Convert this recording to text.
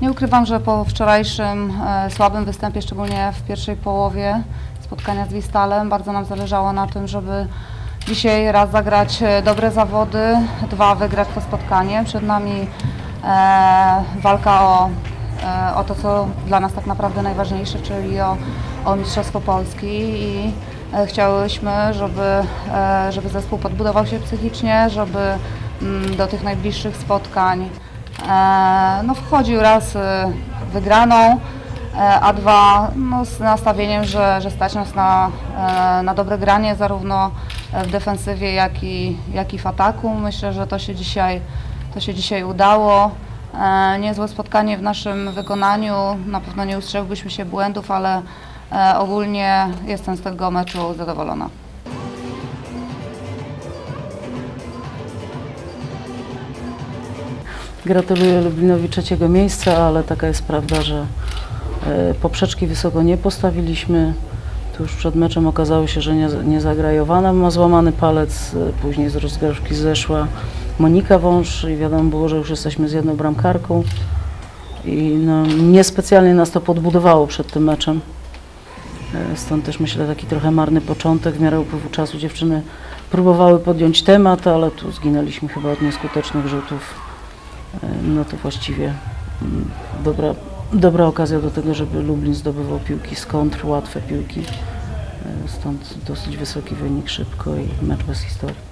Nie ukrywam, że po wczorajszym e, słabym występie, szczególnie w pierwszej połowie spotkania z Wistalem, bardzo nam zależało na tym, żeby dzisiaj raz zagrać e, dobre zawody, dwa wygrać to spotkanie. Przed nami e, walka o, e, o to, co dla nas tak naprawdę najważniejsze, czyli o, o Mistrzostwo Polski i chciałyśmy, żeby, e, żeby zespół podbudował się psychicznie, żeby mm, do tych najbliższych spotkań e, no, wchodził raz e, wygraną, e, a dwa no, z nastawieniem, że, że stać nas na, e, na dobre granie zarówno w defensywie, jak i, jak i w ataku. Myślę, że to się dzisiaj, to się dzisiaj udało. E, Niezłe spotkanie w naszym wykonaniu. Na pewno nie ustrzegłyśmy się błędów, ale e, ogólnie jestem z tego meczu zadowolona. Gratuluję Lublinowi trzeciego miejsca, ale taka jest prawda, że e, poprzeczki wysoko nie postawiliśmy. Tuż przed meczem okazało się, że nie, nie zagra Jowana, ma złamany palec, e, później z rozgrywki zeszła Monika Wąż i wiadomo było, że już jesteśmy z jedną bramkarką. I no, niespecjalnie nas to podbudowało przed tym meczem. E, Stąd też myślę taki trochę marny początek. W miarę upływu czasu dziewczyny próbowały podjąć temat, ale tu zginęliśmy chyba od nieskutecznych rzutów. E, No to właściwie mm, dobra, dobra okazja do tego, żeby Lublin zdobywał piłki z kontr, łatwe piłki. E, Stąd dosyć wysoki wynik szybko i mecz bez historii.